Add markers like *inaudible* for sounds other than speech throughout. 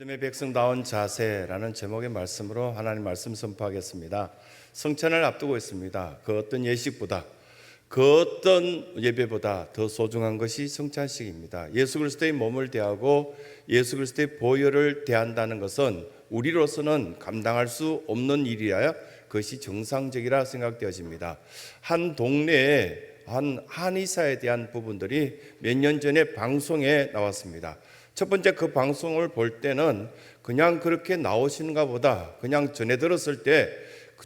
믿음의 백성다운 자세라는 제목의 말씀으로 하나님 말씀 선포하겠습니다. 성찬을 앞두고 있습니다. 그 어떤 예식보다 그 어떤 예배보다 더 소중한 것이 성찬식입니다. 예수 그리스도의 몸을 대하고 예수 그리스도의 보혈을 대한다는 것은 우리로서는 감당할 수 없는 일이야 그것이 정상적이라 생각되어집니다. 한 동네에 한 한의사에 대한 부분들이 몇 년 전에 방송에 나왔습니다. 첫 번째 그 방송을 볼 때는 그냥 그렇게 나오시는가 보다 그냥 전해 들었을 때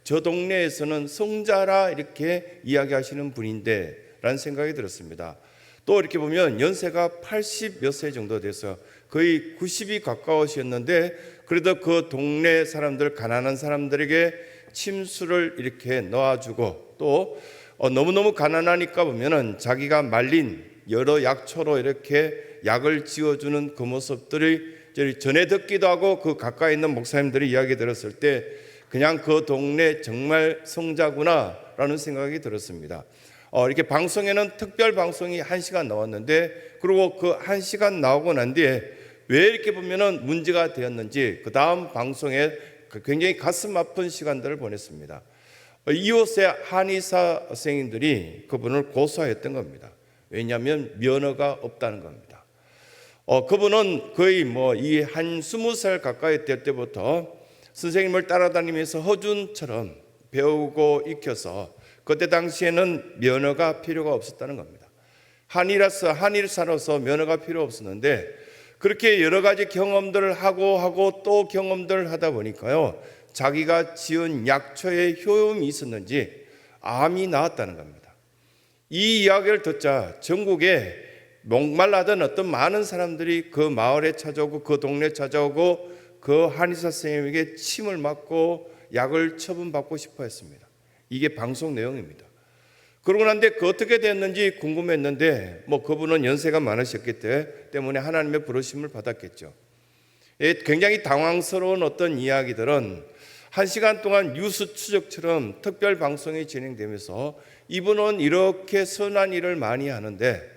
저 동네에서는 성자라 이렇게 이야기하시는 분인데 라는 생각이 들었습니다. 또 이렇게 보면 연세가 80 몇 세 정도 돼서 거의 90이 가까우셨는데 그래도 그 동네 사람들 가난한 사람들에게 침수를 이렇게 넣어주고 또 어, 너무너무 가난하니까 보면은 자기가 말린 여러 약초로 이렇게 약을 지어주는 그 모습들이 전에 듣기도 하고 그 가까이 있는 목사님들이 이야기 들었을 때 그냥 그 동네 정말 성자구나라는 생각이 들었습니다. 어, 이렇게 방송에는 특별 방송이 한 시간 나왔는데 그리고 그 한 시간 나오고 난 뒤에 왜 이렇게 보면은 문제가 되었는지 그 다음 방송에 그 굉장히 가슴 아픈 시간들을 보냈습니다. 어, 이웃의 한의사 선생님들이 그분을 고소했던 겁니다. 왜냐하면 면허가 없다는 겁니다. 어, 그분은 거의 뭐 이 한 스무 살 가까이 될 때부터 선생님을 따라다니면서 허준처럼 배우고 익혀서 그때 당시에는 면허가 필요가 없었다는 겁니다. 한이라서 한일사로서 면허가 필요 없었는데 그렇게 여러 가지 경험들을 하고 하고 또 경험들을 하다 보니까요 자기가 지은 약초의 효용이 있었는지 암이 나았다는 겁니다. 이 이야기를 듣자 전국에 목말라던 어떤 많은 사람들이 그 마을에 찾아오고 그 동네 찾아오고 그 한의사 선생님에게 침을 맞고 약을 처분받고 싶어 했습니다. 이게 방송 내용입니다. 그러고 난데 그 어떻게 됐는지 궁금했는데 뭐 그분은 연세가 많으셨기 때문에 하나님의 부르심을 받았겠죠. 예, 굉장히 당황스러운 어떤 이야기들은 한 시간 동안 뉴스 추적처럼 특별 방송이 진행되면서 이분은 이렇게 선한 일을 많이 하는데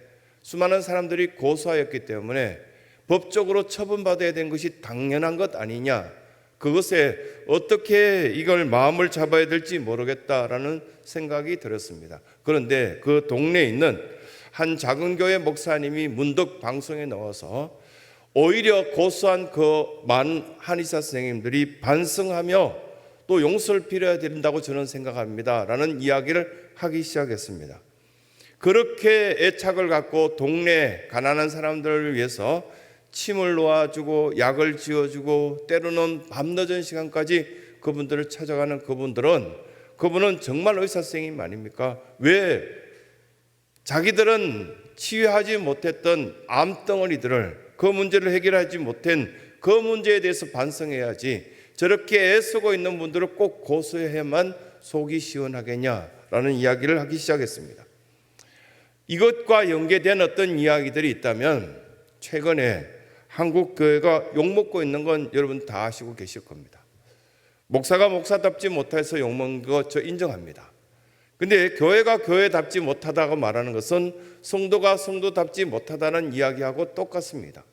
수많은 사람들이 고소하였기 때문에 법적으로 처분받아야 되는 것이 당연한 것 아니냐. 그것에 어떻게 이걸 마음을 잡아야 될지 모르겠다라는 생각이 들었습니다. 그런데 그 동네에 있는 한 작은 교회 목사님이 문득 방송에 나와서 오히려 고소한 그 많은 한의사 선생님들이 반성하며 또 용서를 빌어야 된다고 저는 생각합니다. 라는 이야기를 하기 시작했습니다. 그렇게 애착을 갖고 동네 가난한 사람들을 위해서 침을 놓아주고 약을 지어주고 때로는 밤늦은 시간까지 그분들을 찾아가는 그분들은 그분은 정말 의사 선생님 아닙니까? 왜 자기들은 치유하지 못했던 암덩어리들을 그 문제를 해결하지 못한 그 문제에 대해서 반성해야지 저렇게 애쓰고 있는 분들을 꼭 고소해야만 속이 시원하겠냐라는 이야기를 하기 시작했습니다. 이것과 연계된 어떤 이야기들이 있다면 최근에 한국 교회가 욕먹고 있는 건 여러분 다 아시고 계실 겁니다. 목사가 목사답지 못해서 욕먹는 거 저 인정합니다. 근데 교회가 교회답지 못하다고 말하는 것은 성도가 성도답지 못하다는 이야기하고 똑같습니다.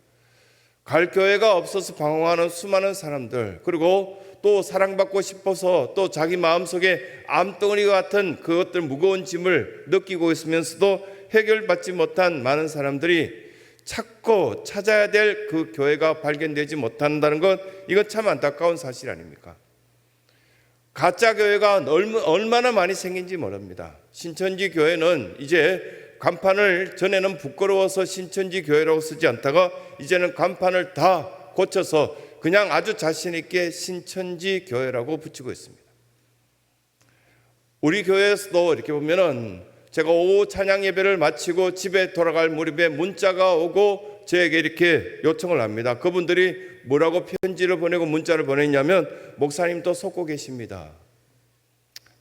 갈 교회가 없어서 방황하는 수많은 사람들, 그리고 또 사랑받고 싶어서 또 자기 마음속에 암덩어리 같은 그것들 무거운 짐을 느끼고 있으면서도 해결받지 못한 많은 사람들이 찾고 찾아야 될 그 교회가 발견되지 못한다는 것, 이건 참 안타까운 사실 아닙니까? 가짜 교회가 얼마나 많이 생긴지 모릅니다. 신천지 교회는 이제 간판을 전에는 부끄러워서 신천지 교회라고 쓰지 않다가 이제는 간판을 다 고쳐서 그냥 아주 자신 있게 신천지 교회라고 붙이고 있습니다. 우리 교회에서도 이렇게 보면은 제가 오후 찬양 예배를 마치고 집에 돌아갈 무렵에 문자가 오고 저에게 이렇게 요청을 합니다. 그분들이 뭐라고 편지를 보내고 문자를 보냈냐면 목사님도 속고 계십니다.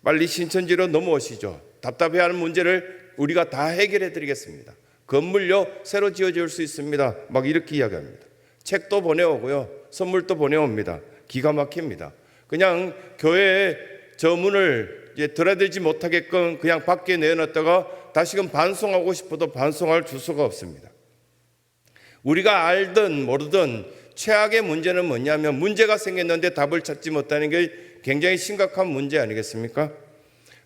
빨리 신천지로 넘어오시죠. 답답해하는 문제를 우리가 다 해결해 드리겠습니다. 건물요 새로 지어질 수 있습니다. 막 이렇게 이야기합니다. 책도 보내오고요. 선물도 보내옵니다. 기가 막힙니다. 그냥 교회에 저 문을 들어들지 못하게끔 그냥 밖에 내놨다가 다시금 반송하고 싶어도 반송할 주소가 없습니다. 우리가 알든 모르든 최악의 문제는 뭐냐면 문제가 생겼는데 답을 찾지 못하는 게 굉장히 심각한 문제 아니겠습니까?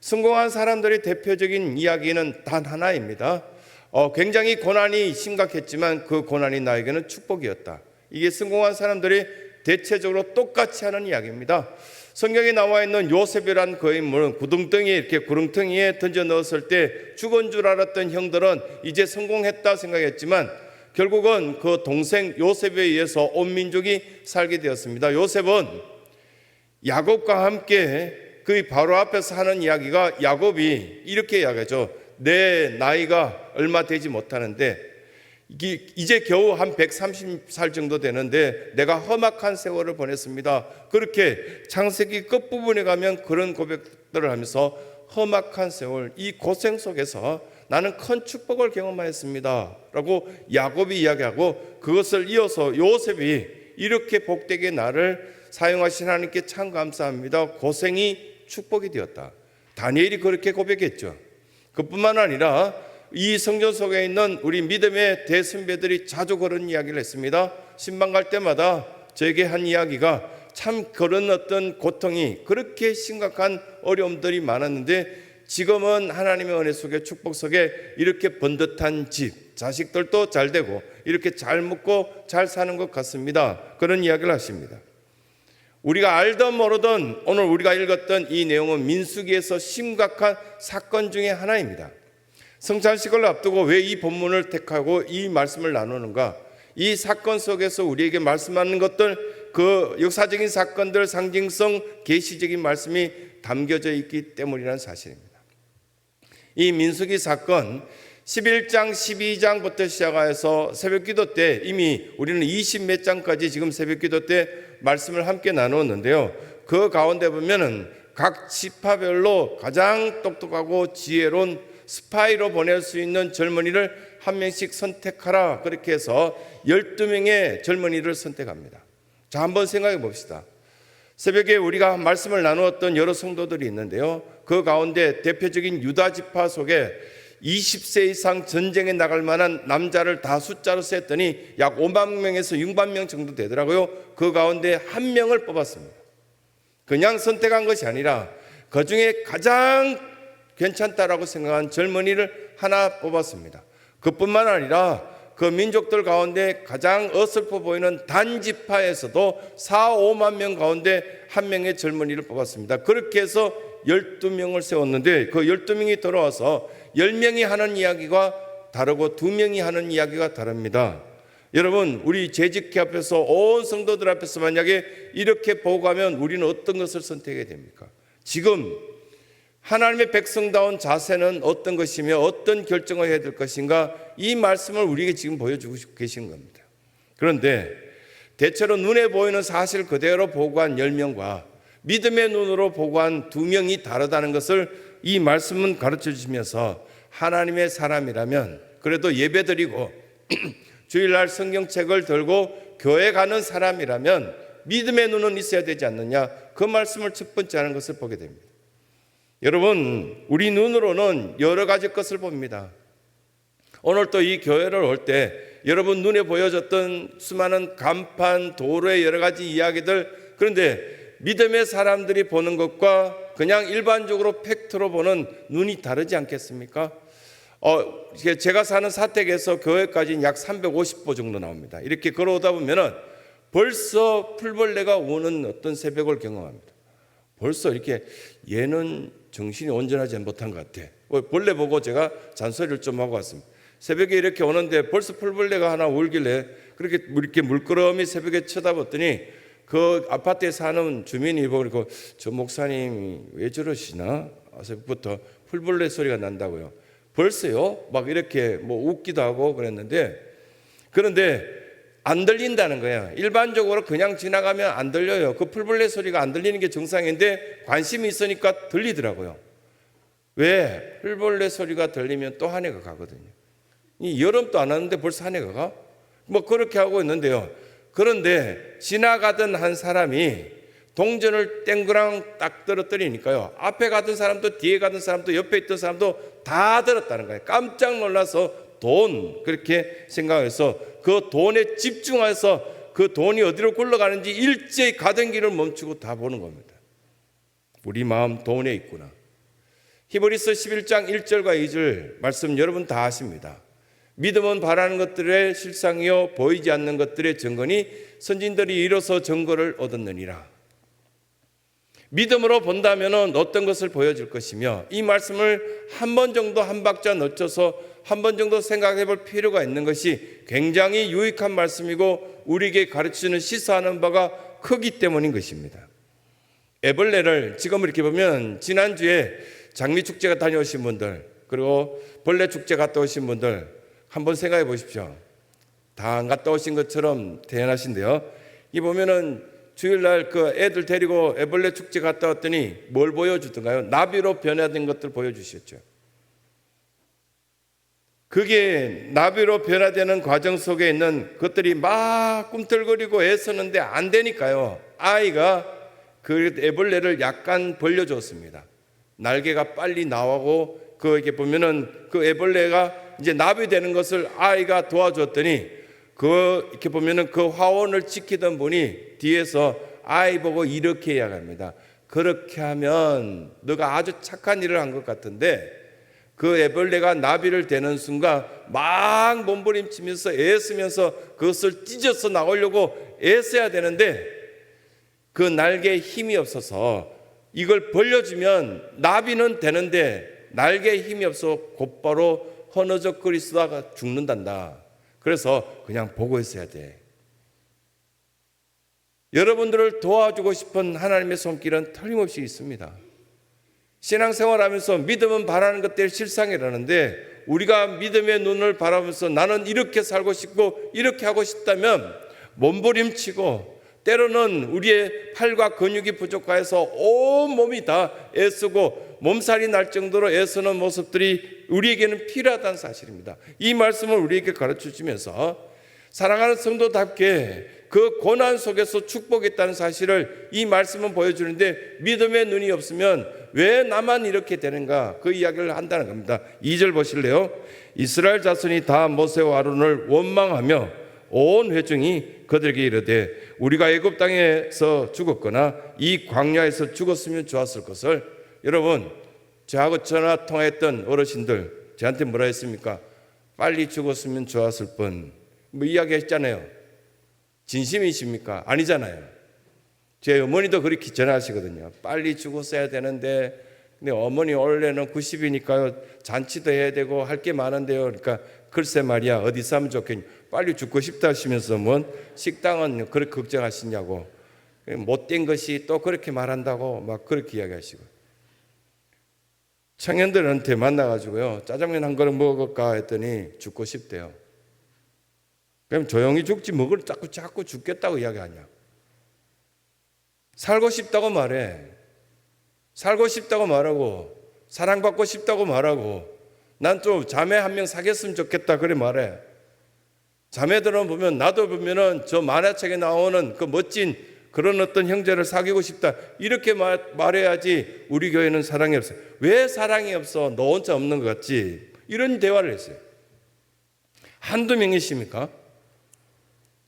성공한 사람들의 대표적인 이야기는 단 하나입니다. 어, 굉장히 고난이 심각했지만 그 고난이 나에게는 축복이었다. 이게 성공한 사람들이 대체적으로 똑같이 하는 이야기입니다. 성경에 나와 있는 요셉이란 그 인물은 구덩텅이에 이렇게 구렁텅이에 던져 넣었을 때 죽은 줄 알았던 형들은 이제 성공했다 생각했지만 결국은 그 동생 요셉에 의해서 온 민족이 살게 되었습니다. 요셉은 야곱과 함께 그 바로 앞에서 하는 이야기가 야곱이 이렇게 이야기하죠. 내 나이가 얼마 되지 못하는데 이제 겨우 한 130살 정도 되는데 내가 험악한 세월을 보냈습니다. 그렇게 창세기 끝부분에 가면 그런 고백들을 하면서 험악한 세월, 이 고생 속에서 나는 큰 축복을 경험하였습니다. 라고 야곱이 이야기하고 그것을 이어서 요셉이 이렇게 복되게 나를 사용하신 하나님께 참 감사합니다. 고생이 축복이 되었다. 다니엘이 그렇게 고백했죠. 그뿐만 아니라 이 성전 속에 있는 우리 믿음의 대선배들이 자주 그런 이야기를 했습니다. 신방 갈 때마다 저에게 한 이야기가 참 그런 어떤 고통이 그렇게 심각한 어려움들이 많았는데 지금은 하나님의 은혜 속에 축복 속에 이렇게 번듯한 집, 자식들도 잘 되고 이렇게 잘 먹고 잘 사는 것 같습니다. 그런 이야기를 하십니다. 우리가 알던 모르던 오늘 우리가 읽었던 이 내용은 민수기에서 심각한 사건 중에 하나입니다. 성찬식을 앞두고 왜 이 본문을 택하고 이 말씀을 나누는가? 이 사건 속에서 우리에게 말씀하는 것들, 그 역사적인 사건들, 상징성, 계시적인 말씀이 담겨져 있기 때문이라는 사실입니다. 이 민수기 사건 11장, 12장부터 시작하여서 새벽 기도 때 이미 우리는 20 몇 장까지 지금 새벽 기도 때 말씀을 함께 나누었는데요. 그 가운데 보면은 각 지파별로 가장 똑똑하고 지혜로운 스파이로 보낼 수 있는 젊은이를 한 명씩 선택하라. 그렇게 해서 12명의 젊은이를 선택합니다. 자, 한번 생각해 봅시다. 새벽에 우리가 말씀을 나누었던 여러 성도들이 있는데요. 그 가운데 대표적인 유다 지파 속에 20세 이상 전쟁에 나갈 만한 남자를 다 숫자로 셌더니 약 5만 명에서 6만 명 정도 되더라고요. 그 가운데 한 명을 뽑았습니다. 그냥 선택한 것이 아니라 그 중에 가장 괜찮다라고 생각한 젊은이를 하나 뽑았습니다. 그뿐만 아니라 그 민족들 가운데 가장 어설퍼 보이는 단지파에서도 4, 5만 명 가운데 한 명의 젊은이를 뽑았습니다. 그렇게 해서 12명을 세웠는데 그 12명이 돌아와서 10명이 하는 이야기가 다르고 2명이 하는 이야기가 다릅니다. 여러분, 우리 재직회 앞에서 온 성도들 앞에서 만약에 이렇게 보고하면 우리는 어떤 것을 선택해야 됩니까? 지금 하나님의 백성다운 자세는 어떤 것이며 어떤 결정을 해야 될 것인가 이 말씀을 우리에게 지금 보여주고 계신 겁니다. 그런데 대체로 눈에 보이는 사실 그대로 보고한 10명과 믿음의 눈으로 보고한 두 명이 다르다는 것을 이 말씀은 가르쳐 주시면서 하나님의 사람이라면 그래도 예배 드리고 *clears throat* 주일날 성경책을 들고 교회 가는 사람이라면 믿음의 눈은 있어야 되지 않느냐 그 말씀을 첫 번째 하는 것을 보게 됩니다. 여러분, 우리 눈으로는 여러 가지 것을 봅니다. 오늘 또 이 교회를 올 때 여러분 눈에 보여졌던 수많은 간판, 도로의 여러 가지 이야기들 그런데 믿음의 사람들이 보는 것과 그냥 일반적으로 팩트로 보는 눈이 다르지 않겠습니까? 어, 제가 사는 사택에서 교회까지는 약 350보 정도 나옵니다. 이렇게 걸어오다 보면은 벌써 풀벌레가 오는 어떤 새벽을 경험합니다. 벌써 이렇게 얘는 정신이 온전하지 못한 것 같아. 뭐 벌레 보고 제가 잔소리를 좀 하고 왔습니다. 새벽에 이렇게 오는데 벌써 풀벌레가 하나 울길래 그렇게 이렇게 물끄러미 새벽에 쳐다봤더니 그 아파트에 사는 주민이 보고 저 목사님이 왜 저러시나? 새벽부터 풀벌레 소리가 난다고요. 벌써요? 막 이렇게 뭐 웃기도 하고 그랬는데 그런데 안 들린다는 거야. 일반적으로 그냥 지나가면 안 들려요. 그 풀벌레 소리가 안 들리는 게 정상인데 관심이 있으니까 들리더라고요. 왜? 풀벌레 소리가 들리면 또 한 해가 가거든요. 이 여름도 안 왔는데 벌써 한 해가 가? 뭐 그렇게 하고 있는데요. 그런데 지나가던 한 사람이 동전을 땡그랑 딱 떨어뜨리니까요. 앞에 가던 사람도 뒤에 가던 사람도 옆에 있던 사람도 다 들었다는 거예요. 깜짝 놀라서 돈 그렇게 생각해서 그 돈에 집중해서 그 돈이 어디로 굴러가는지 일제히 가던 길을 멈추고 다 보는 겁니다. 우리 마음 돈에 있구나. 히브리서 11장 1절과 2절 말씀 여러분 다 아십니다. 믿음은 바라는 것들의 실상이요 보이지 않는 것들의 증거니 선진들이 이로써 증거를 얻었느니라. 믿음으로 본다면 어떤 것을 보여줄 것이며 이 말씀을 한 번 정도 한 박자 넣쳐서 한 번 정도 생각해 볼 필요가 있는 것이 굉장히 유익한 말씀이고 우리에게 가르치는 시사하는 바가 크기 때문인 것입니다. 애벌레를 지금 이렇게 보면 지난주에 장미축제가 다녀오신 분들 그리고 벌레 축제 갔다 오신 분들 한번 생각해 보십시오. 다 안 갔다 오신 것처럼 대단하신데요. 이 보면은 주일날 그 애들 데리고 애벌레 축제 갔다 왔더니 뭘 보여주던가요? 나비로 변화된 것들 보여주셨죠. 그게 나비로 변화되는 과정 속에 있는 것들이 막 꿈틀거리고 애쓰는데 안 되니까요. 아이가 그 애벌레를 약간 벌려줬습니다. 날개가 빨리 나오고 그 이렇게 보면은 그 애벌레가 이제 나비 되는 것을 아이가 도와줬더니 그 이렇게 보면은 그 화원을 지키던 분이 뒤에서 아이 보고 이렇게 이야기합니다. 그렇게 하면 너가 아주 착한 일을 한 것 같은데 그 애벌레가 나비를 대는 순간 막 몸부림치면서 애쓰면서 그것을 찢어서 나오려고 애써야 되는데 그 날개에 힘이 없어서 이걸 벌려주면 나비는 되는데 날개에 힘이 없어 곧바로 허너적거리 쓰다가 죽는단다. 그래서 그냥 보고 있어야 돼. 여러분들을 도와주고 싶은 하나님의 손길은 틀림없이 있습니다. 신앙생활 하면서 믿음은 바라는 것들의 실상이라는데 우리가 믿음의 눈을 바라보면서 나는 이렇게 살고 싶고 이렇게 하고 싶다면 몸부림치고 때로는 우리의 팔과 근육이 부족해서 온 몸이 다 애쓰고 몸살이 날 정도로 애쓰는 모습들이 우리에게는 필요하다는 사실입니다. 이 말씀을 우리에게 가르쳐 주면서 사랑하는 성도답게 그 고난 속에서 축복했다는 사실을 이 말씀은 보여주는데 믿음의 눈이 없으면 왜 나만 이렇게 되는가 그 이야기를 한다는 겁니다. 2절 보실래요? 이스라엘 자손이 다 모세와 아론을 원망하며 온 회중이 그들에게 이르되 우리가 애굽 땅에서 죽었거나 이 광야에서 죽었으면 좋았을 것을 여러분 저하고 전화 통화했던 어르신들 저한테 뭐라 했습니까? 빨리 죽었으면 좋았을 뻔. 뭐 이야기 했잖아요. 진심이십니까? 아니잖아요. 제 어머니도 그렇게 전화하시거든요. 빨리 죽었어야 되는데, 근데 어머니 원래는 90이니까요. 잔치도 해야 되고 할 게 많은데요. 그러니까 글쎄 말이야 어디서 하면 좋겠냐. 빨리 죽고 싶다 하시면서 뭔 식당은 그렇게 걱정하시냐고. 못된 것이 또 그렇게 말한다고 막 그렇게 이야기하시고. 청년들한테 만나가지고요. 짜장면 한 그릇 먹을까 했더니 죽고 싶대요. 그럼 조용히 죽지 먹을 자꾸 자꾸 죽겠다고 이야기하냐? 살고 싶다고 말해. 살고 싶다고 말하고 사랑받고 싶다고 말하고 난 좀 자매 한 명 사귀었으면 좋겠다 그래 말해. 자매들은 보면 나도 보면은 저 만화책에 나오는 그 멋진 그런 어떤 형제를 사귀고 싶다 이렇게 말, 말해야지 우리 교회는 사랑이 없어. 왜 사랑이 없어? 너 혼자 없는 것 같지? 이런 대화를 했어요. 한두 명이십니까?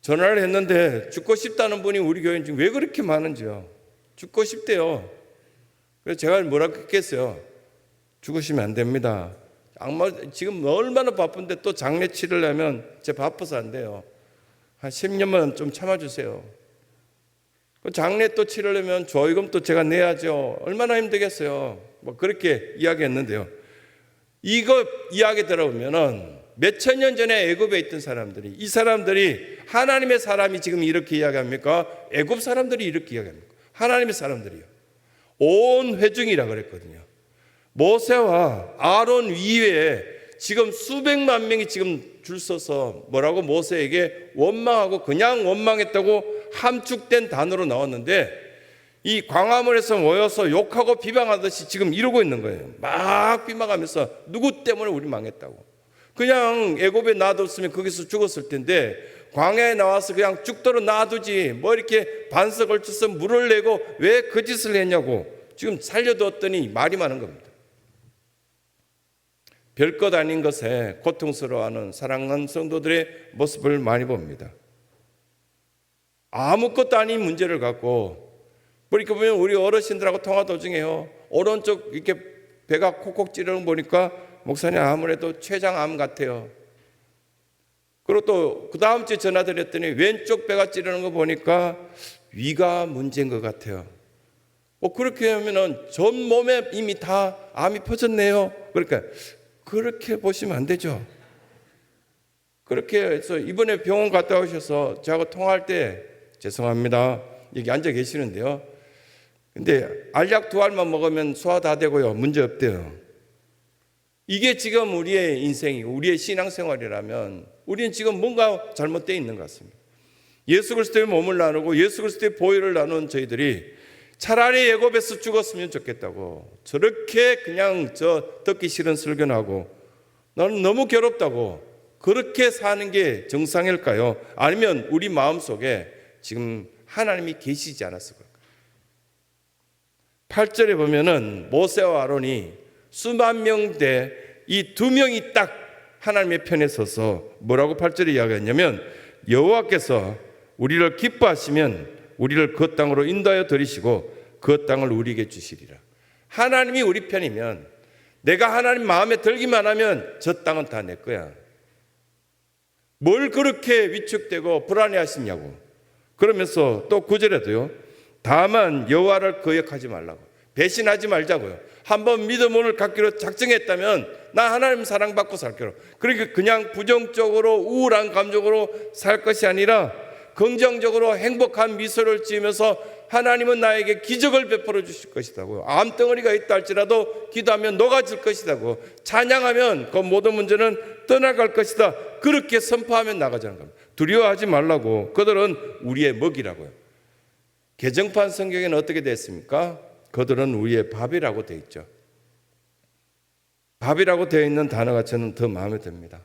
전화를 했는데 죽고 싶다는 분이 우리 교회는 지금 왜 그렇게 많은지요. 죽고 싶대요. 그래서 제가 뭐라고 했겠어요. 죽으시면 안 됩니다. 악마 지금 얼마나 바쁜데 또 장례 치르려면 제 바빠서 안 돼요. 한 10년만 좀 참아주세요. 그 장례 또 치르려면 조의금 또 제가 내야죠. 얼마나 힘들겠어요. 뭐 그렇게 이야기했는데요. 이거 이야기 들어보면은 몇천 년 전에 애굽에 있던 사람들이 이 사람들이 하나님의 사람이 지금 이렇게 이야기합니까? 애굽 사람들이 이렇게 이야기합니까? 하나님의 사람들이요. 온 회중이라 그랬거든요. 모세와 아론 이외에 지금 수백만 명이 지금 줄 서서 뭐라고 모세에게 원망하고 그냥 원망했다고 함축된 단어로 나왔는데 이 광화문에서 모여서 욕하고 비방하듯이 지금 이러고 있는 거예요. 막 비방하면서 누구 때문에 우리 망했다고. 그냥 애굽에 놔뒀으면 거기서 죽었을 텐데 광야에 나와서 그냥 죽도록 놔두지 뭐 이렇게 반석을 쳐서 물을 내고 왜 그 짓을 했냐고 지금 살려두었더니 말이 많은 겁니다. 별것 아닌 것에 고통스러워하는 사랑하는 성도들의 모습을 많이 봅니다. 아무것도 아닌 문제를 갖고 그러니까 보면 우리 어르신들하고 통화 도중에요. 오른쪽 이렇게 배가 콕콕 찌르는 거 보니까 목사님 아무래도 췌장암 같아요. 그리고 또 그 다음 주에 전화 드렸더니 왼쪽 배가 찌르는 거 보니까 위가 문제인 것 같아요. 뭐 그렇게 하면은 전 몸에 이미 다 암이 퍼졌네요. 그러니까 그렇게 보시면 안 되죠. 그렇게 해서 이번에 병원 갔다 오셔서 저하고 통화할 때 죄송합니다. 여기 앉아 계시는데요. 근데 알약 두 알만 먹으면 소화 다 되고요. 문제 없대요. 이게 지금 우리의 인생이고 우리의 신앙생활이라면 우리는 지금 뭔가 잘못되어 있는 것 같습니다. 예수 그리스도의 몸을 나누고 예수 그리스도의 보혈을 나눈 저희들이 차라리 예고에서 죽었으면 좋겠다고 저렇게 그냥 저 듣기 싫은 설교하고 나는 너무 괴롭다고 그렇게 사는 게 정상일까요? 아니면 우리 마음 속에 지금 하나님이 계시지 않았을까요? 8절에 보면은 모세와 아론이 수만 명대 이 두 명이 딱 하나님의 편에 서서 뭐라고 8절에 이야기했냐면 여호와께서 우리를 기뻐하시면 우리를 그 땅으로 인도하여 들이시고 그 땅을 우리에게 주시리라. 하나님이 우리 편이면 내가 하나님 마음에 들기만 하면 저 땅은 다 내 거야. 뭘 그렇게 위축되고 불안해 하시냐고. 그러면서 또 구절에도요. 다만 여호와를 거역하지 말라고. 배신하지 말자고요. 한번 믿음을 갖기로 작정했다면 나 하나님 사랑받고 살기로. 그러니까 그냥 부정적으로 우울한 감정으로 살 것이 아니라 긍정적으로 행복한 미소를 지으면서 하나님은 나에게 기적을 베풀어 주실 것이다고요. 암덩어리가 있다 할지라도 기도하면 녹아질 것이다고. 찬양하면 그 모든 문제는 떠나갈 것이다. 그렇게 선포하면 나가자는 겁니다. 두려워하지 말라고. 그들은 우리의 먹이라고요. 개정판 성경에는 어떻게 됐습니까? 그들은 우리의 밥이라고 되어 있죠. 밥이라고 되어 있는 단어가 저는 더 마음에 듭니다.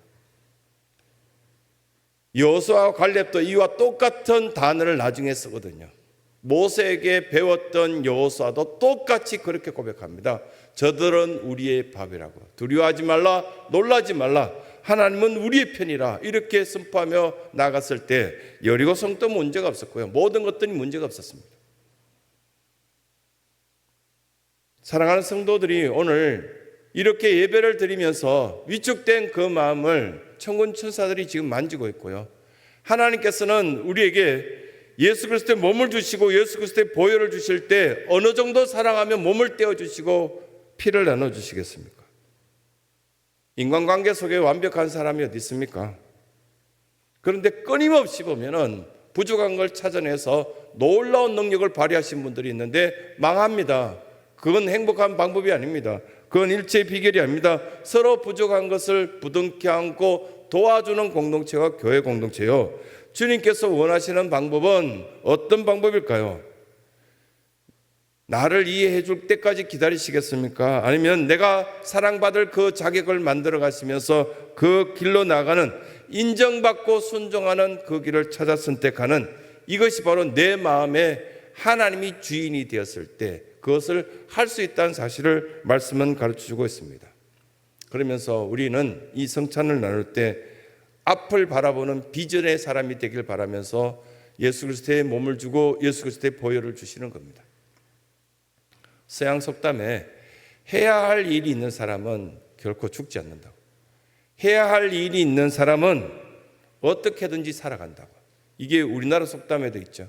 여호수아와 갈렙도 이와 똑같은 단어를 나중에 쓰거든요. 모세에게 배웠던 여호수아도 똑같이 그렇게 고백합니다. 저들은 우리의 밥이라고. 두려워하지 말라, 놀라지 말라. 하나님은 우리의 편이라. 이렇게 선포하며 나갔을 때 여리고 성도 문제가 없었고요. 모든 것들이 문제가 없었습니다. 사랑하는 성도들이 오늘 이렇게 예배를 드리면서 위축된 그 마음을 천군 천사들이 지금 만지고 있고요. 하나님께서는 우리에게 예수 그리스도의 몸을 주시고 예수 그리스도의 보혈을 주실 때 어느 정도 사랑하면 몸을 떼어 주시고 피를 나눠 주시겠습니까? 인간관계 속에 완벽한 사람이 어디 있습니까? 그런데 끊임없이 보면은 부족한 걸 찾아내서 놀라운 능력을 발휘하신 분들이 있는데 망합니다. 그건 행복한 방법이 아닙니다. 그건 일체의 비결이 아닙니다. 서로 부족한 것을 부둥켜 안고 도와주는 공동체가 교회 공동체요. 주님께서 원하시는 방법은 어떤 방법일까요? 나를 이해해 줄 때까지 기다리시겠습니까? 아니면 내가 사랑받을 그 자격을 만들어 가시면서 그 길로 나가는 인정받고 순종하는 그 길을 찾아 선택하는 이것이 바로 내 마음에 하나님이 주인이 되었을 때 그것을 할 수 있다는 사실을 말씀은 가르쳐 주고 있습니다. 그러면서 우리는 이 성찬을 나눌 때 앞을 바라보는 비전의 사람이 되길 바라면서 예수 그리스도의 몸을 주고 예수 그리스도의 보혈을 주시는 겁니다. 서양 속담에 해야 할 일이 있는 사람은 결코 죽지 않는다고. 해야 할 일이 있는 사람은 어떻게든지 살아간다고. 이게 우리나라 속담에도 있죠.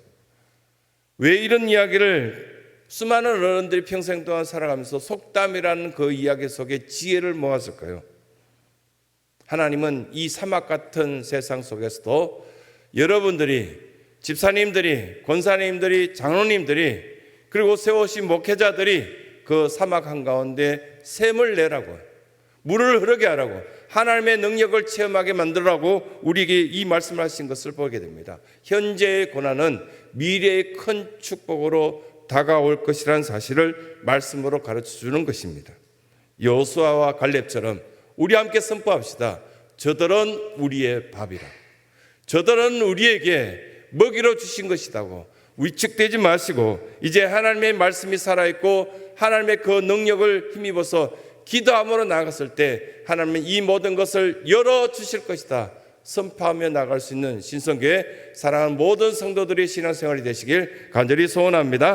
왜 이런 이야기를 수많은 어른들이 평생 동안 살아가면서 속담이라는 그 이야기 속에 지혜를 모았을까요? 하나님은 이 사막 같은 세상 속에서도 여러분들이 집사님들이 권사님들이 장로님들이 그리고 세우신 목회자들이 그 사막 한가운데 샘을 내라고 물을 흐르게 하라고 하나님의 능력을 체험하게 만들라고 우리에게 이 말씀을 하신 것을 보게 됩니다. 현재의 고난은 미래의 큰 축복으로 다가올 것이라는 사실을 말씀으로 가르쳐 주는 것입니다. 여호수아와 갈렙처럼 우리 함께 선포합시다. 저들은 우리의 밥이라. 저들은 우리에게 먹이로 주신 것이다고 위축되지 마시고 이제 하나님의 말씀이 살아있고 하나님의 그 능력을 힘입어서 기도함으로 나갔을 때 하나님은 이 모든 것을 열어 주실 것이다. 선포하며 나갈 수 있는 신성교회 사랑하는 모든 성도들의 신앙생활이 되시길 간절히 소원합니다.